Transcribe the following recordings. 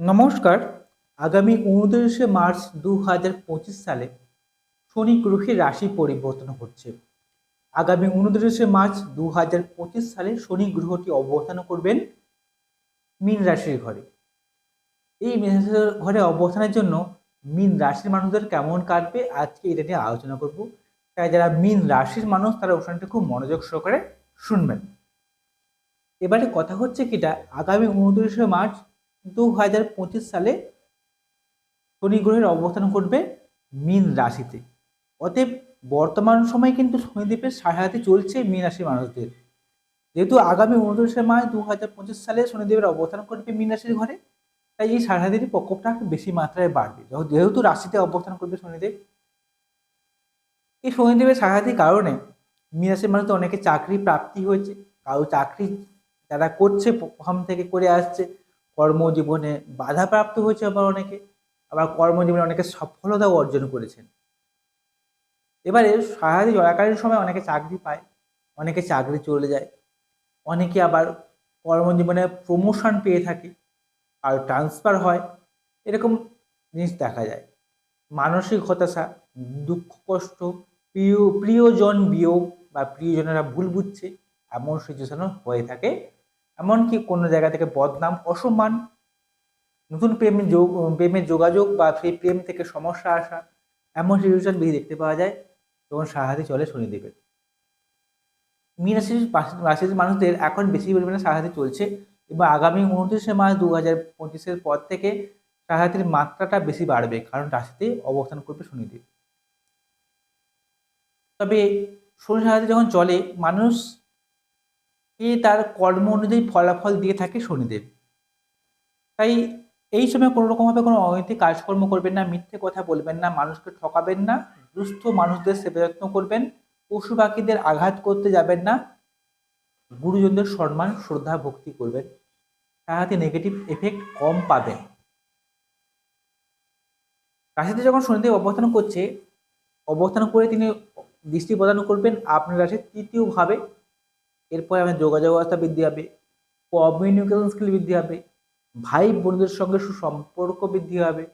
নমস্কার। আগামী উনত্রিশে মার্চ দু হাজার পঁচিশ সালে শনি গ্রহের রাশি পরিবর্তন হচ্ছে আগামী উনত্রিশে মার্চ দু হাজার পঁচিশ সালে শনি গ্রহটি অবস্থান করবেন মীন রাশির ঘরে। এই মীন রাশির ঘরে অবস্থানের জন্য মীন রাশির মানুষদের কেমন কাটবে আজকে এটা নিয়ে আলোচনা করব। তাই যারা মীন রাশির মানুষ তারা অনুষ্ঠানটি খুব মনোযোগ সহকারে শুনবেন। এবারে কথা হচ্ছে কিটা আগামী উনত্রিশে মার্চ দু হাজার পঁচিশ সালে শনি গ্রহের অবস্থান করবে মীন রাশিতে। অতএব বর্তমান সময় কিন্তু শনিদেবের সাহায্যে চলছে মীন রাশির মানুষদের। যেহেতু আগামী উনত্রিশে মার্চ দু সালে শনিদেবের অবস্থান করবে মীন রাশির ঘরে, তাই এই সারাদিনের প্রকোপটা বেশি মাত্রায় বাড়বে। যেহেতু রাশিতে অবস্থান করবে শনিদেব, এই শনিদেবের সাহায্যের কারণে মীন রাশির মানুষদের অনেকে চাকরি প্রাপ্তি হয়েছে। কারও চাকরি যারা করছে, প্রথম থেকে করে আসছে কর্মজীবনে বাধাপ্রাপ্ত হয়েছে আবার অনেকে, আবার কর্মজীবনে অনেকে সফলতাও অর্জন করেছেন। এবারে সারাদিন চলাকালীন সময় অনেকে চাকরি পায়, অনেকে চাকরি চলে যায়, অনেকে আবার কর্মজীবনে প্রমোশন পেয়ে থাকে, আর ট্রান্সফার হয়, এরকম জিনিস দেখা যায়। মানসিক হতাশা, দুঃখ কষ্ট, প্রিয়, প্রিয়জন বিয়োগ বা প্রিয়জনেরা ভুল বুঝছে, এমন সিচুয়েশনও হয়ে থাকে। এমনকি কোনো জায়গা থেকে বদনাম, অসম্মান, নতুন প্রেমের যোগ, প্রেমের যোগাযোগ বা সেই প্রেম থেকে সমস্যা আসা, এমন সিচুয়েশন বেশি দেখতে পাওয়া যায় যখন সাহায্যে চলে শনিদেবের। মীন রাশির রাশির মানুষদের এখন বেশি পরিমাণে সাহায্যে চলছে এবং আগামী উনত্রিশে মার্চ দু হাজার পঁচিশের পর থেকে সাহায্যের মাত্রাটা বেশি বাড়বে কারণ রাশিতে অবস্থান করবে শনিদেব। তবে শনি সাহায্যে যখন চলে, মানুষ এ তার কর্ম অনুযায়ী ফলাফল দিয়ে থাকে শনিদেব। তাই এই সময় কোনো রকমভাবে কোনো অনৈতিক কাজকর্ম করবেন না, মিথ্যে কথা বলবেন না, মানুষকে ঠকাবেন না, দুস্থ মানুষদের সেবা যত্ন করবেন, পশু পাখিদের আঘাত করতে যাবেন না, গুরুজনদের সম্মান, শ্রদ্ধা, ভক্তি করবেন। তাহাতে নেগেটিভ এফেক্ট কম পাবেন। রাশিতে যখন শনিদেব অবস্থান করছে, অবস্থান করে তিনি দৃষ্টি প্রদান করবেন, আপনার রাশির তৃতীয়ভাবে এরপরে আমাদের যোগাযোগ ব্যবস্থা বৃদ্ধি হবে কমিউনিকেশন স্কিল বৃদ্ধি হবে, ভাই বোনদের সঙ্গে সুসম্পর্ক বৃদ্ধি হবে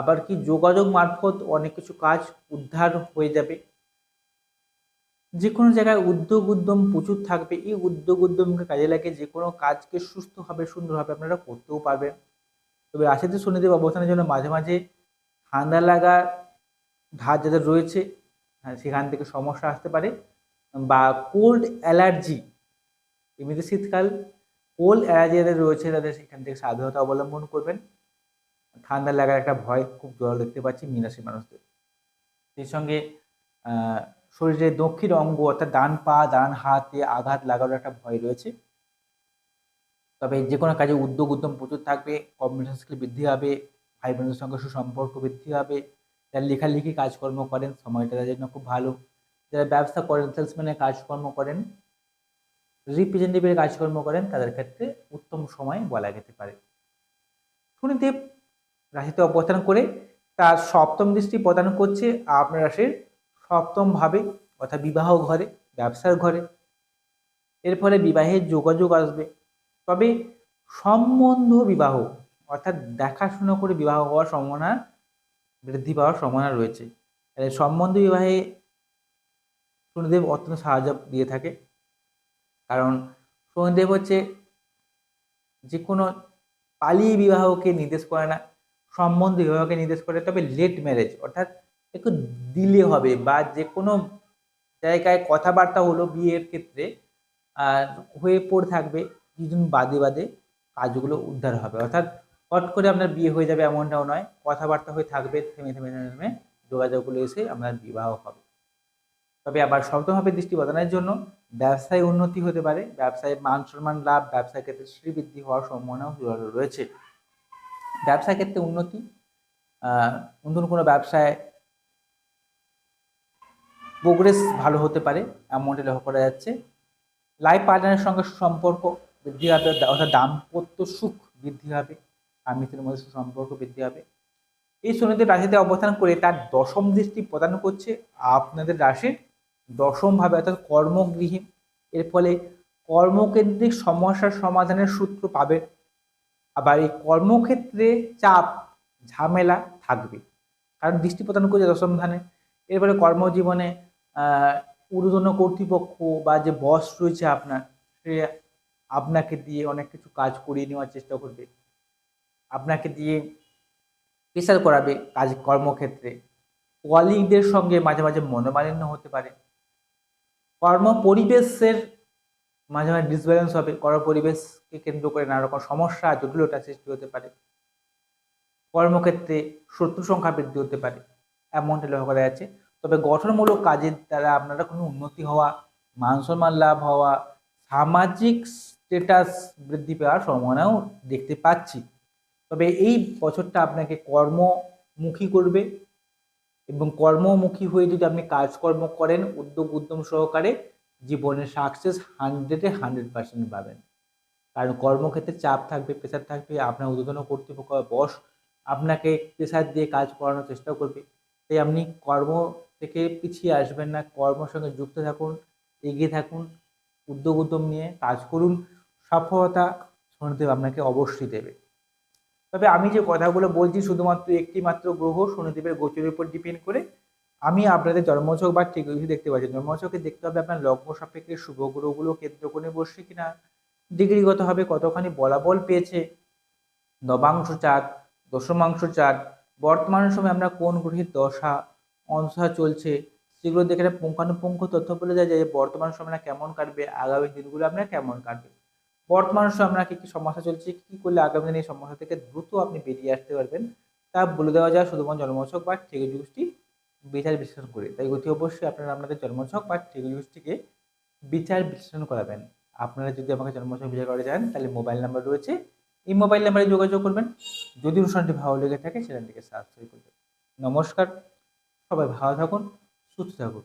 আবার কি যোগাযোগ মারফত অনেক কিছু কাজ উদ্ধার হয়ে যাবে। যে কোনো জায়গায় উদ্যোগ উদ্যম প্রচুর থাকবে, এই উদ্যোগ উদ্যমকে কাজে লাগে যে কোনো কাজকে সুস্থভাবে সুন্দরভাবে আপনারা করতেও পারবেন। তবে রাশিতে শনিদেব অবস্থানের জন্য মাঝে মাঝে ঠান্ডা লাগা ধার যাদের রয়েছে হ্যাঁ সেখান থেকে সমস্যা আসতে পারে। বা কোল্ড অ্যালার্জি এমনিতে শীতকাল কোল্ড অ্যালার্জি যাদের রয়েছে তাদের সেখান থেকে সাবধানতা অবলম্বন করবেন। ঠান্ডা লাগার একটা ভয় খুব জল দেখতে পাচ্ছি মীনাসী মানুষদের। সেই সঙ্গে শরীরের দক্ষিণ অঙ্গ অর্থাৎ ডান পা, ডান হাতে আঘাত লাগানোর একটা ভয় রয়েছে। তবে যে কোনো কাজে উদ্যোগ উদ্যম প্রচুর থাকবে কমিউনিকেশন স্কিল বৃদ্ধি হবে ভাই বোনদের সঙ্গে সুসম্পর্ক বৃদ্ধি হবে, যারা লেখালেখি কাজকর্ম করেন, সময়টা তাদের জন্য খুব ভালো। যারা ব্যবসা করেন সেলসম্যানের কাজকর্ম করেন রিপ্রেজেন্টেটিভের কাজকর্ম করেন, তাদের ক্ষেত্রে উত্তম সময় বলা যেতে পারে। শনিদেব রাশিতে অবস্থান করে তার সপ্তম দৃষ্টি প্রদান করছে আপনার রাশির সপ্তম ভাবে অর্থাৎ বিবাহ ঘরে, ব্যবসার ঘরে। এর ফলে বিবাহের যোগাযোগ আসবে। তবে সম্বন্ধ বিবাহ, অর্থাৎ দেখাশোনা করে বিবাহ হওয়ার সম্ভাবনা বৃদ্ধি পাওয়ার সম্ভাবনা রয়েছে। সম্বন্ধ বিবাহে শনিদেব অত্যন্ত সাহায্য দিয়ে থাকে। কারণ শনিদেব হচ্ছে যে কোনো পালিয়ে বিবাহকে নির্দেশ করে না, সম্বন্ধ বিবাহকে নির্দেশ করে, তবে লেট ম্যারেজ অর্থাৎ একটু দিলে হবে বা যে কোনো জায়গায় কথাবার্তা হলো বিয়ের ক্ষেত্রে, আর হয়ে পড়ে থাকবে কিছুদিন বাদে বাদে কাজগুলো উদ্ধার হবে। অর্থাৎ হট করে আপনার বিয়ে হয়ে যাবে এমনটাও নয়, কথাবার্তা হয়ে থাকবে থেমে থেমে থেমে যোগাযোগগুলো এসে আপনার বিবাহ হবে। তবে আবার শক্তভাবে দৃষ্টি প্রদানের জন্য ব্যবসায় উন্নতি হতে পারে। ব্যবসায় মান সম্মান, লাভ ব্যবসার ক্ষেত্রে শ্রীবৃদ্ধি হওয়ার সম্ভাবনাও রয়েছে। ব্যবসা ক্ষেত্রে উন্নতি নতুন কোনো ব্যবসায় প্রোগ্রেস ভালো হতে পারে এমনটি লক্ষ্য করা যাচ্ছে। লাইফ পার্টনারের সঙ্গে সুসম্পর্ক বৃদ্ধি হবে, অর্থাৎ দাম্পত্য সুখ বৃদ্ধি হবে স্বামীদের মধ্যে সুসম্পর্ক বৃদ্ধি হবে। এই শনিদেব রাশিতে অবস্থান করে তার দশম দৃষ্টি প্রদান করছে আপনাদের রাশির দশমভাবে অর্থাৎ কর্মগৃহে। এর ফলে কর্মকেন্দ্রিক সমস্যার সমাধানের সূত্র পাবে। আবার এই কর্মক্ষেত্রে চাপ, ঝামেলা থাকবে। কারণ দৃষ্টি প্রদান করছে দশম ধানে। এরপরে কর্মজীবনে ঊর্ধ্বতন কর্তৃপক্ষ বা যে বস রয়েছে আপনার, সে আপনাকে দিয়ে অনেক কিছু কাজ করিয়ে নেওয়ার চেষ্টা করবে। আপনাকে দিয়ে প্রেশার করাবে কাজ কর্মক্ষেত্রে। কলিগদের সঙ্গে মাঝে মাঝে মনোমালিন্য হতে পারে। কর্ম পরিবেশের মাঝে মাঝে ডিসব্যালেন্স হবে কর্ম পরিবেশকে কেন্দ্র করে নানা রকম সমস্যা, জটিলতা সৃষ্টি হতে পারে। কর্মক্ষেত্রে শত্রু সংখ্যা বৃদ্ধি হতে পারে, এমনটা লক্ষ্য করা যাচ্ছে। তবে গঠনমূলক কাজের দ্বারা আপনারা কোনো উন্নতি হওয়া মান সম্মান লাভ হওয়া, সামাজিক স্টেটাস বৃদ্ধি পাওয়ার সম্ভাবনাও দেখতে পাচ্ছি। তবে এই বছরটা আপনাকে কর্মমুখী করবে এবং কর্মমুখী হয়ে যদি আপনি কাজকর্ম করেন, উদ্যোগ উদ্যম সহকারে জীবনের সাকসেস হান্ড্রেডে হান্ড্রেড পার্সেন্ট পাবেন। কারণ কর্মক্ষেত্রে চাপ থাকবে প্রেশার থাকবে, আপনার ঊর্ধ্বতন কর্তৃপক্ষ বস আপনাকে প্রেশার দিয়ে কাজ করানোর চেষ্টা করবে। তাই আপনি কর্ম থেকে পিছিয়ে আসবেন না, কর্মের সঙ্গে যুক্ত থাকুন, এগিয়ে থাকুন, উদ্যোগ উদ্যম নিয়ে কাজ করুন। সফলতা শনিদেব আপনাকে অবশ্যই দেবে। তবে আমি যে কথাগুলো বলছি শুধুমাত্র একটি মাত্র গ্রহ শনিদেবের গোচরের উপর ডিপেন্ড করে, আমি আপনাদের জন্মছক বা ঠিক দেখতে পাচ্ছি জন্মছকে দেখতে হবে আপনার লগ্ন সাপেক্ষে শুভ গ্রহগুলো কেন্দ্র করে বসছে কিনা ডিগ্রিগতভাবে কতখানি বলাবল পেয়েছে, নবাংশ চাঁদ, দশমাংশ চাঁদ, বর্তমান সময়ে আমরা কোন গ্রহের দশা অনসা চলছে, সেগুলো দেখে পুঙ্খানুপুঙ্খ তথ্য বলে যায় যে বর্তমান সময়টা কেমন কাটবে, আগামী দিনগুলো আপনার কেমন কাটবে। বর্তমান সময় কী কী সমস্যা চলছে, কী করলে আগামী দিনে এই সমস্যা থেকে দ্রুত আপনি বেরিয়ে আসতে পারবেন, তা বলে দেওয়া যায় শুধুমাত্র জন্মছক বা ঠিক যুগটি বিচার বিশ্লেষণ করে। তাই অতি অবশ্যই আপনারা আপনাদের জন্মছক বা ঠিক যুগটিকে বিচার বিশ্লেষণ করাবেন। আপনারা যদি আমাকে জন্মছক বিচার করে যান তাহলে মোবাইল নাম্বার রয়েছে। এই মোবাইল নাম্বারে যোগাযোগ করবেন। যদি অনুষ্ঠানটি ভালো লেগে থাকে, সেখান থেকে সাবস্ক্রাইব করবেন। নমস্কার। সবাই ভালো থাকুন, সুস্থ থাকুন।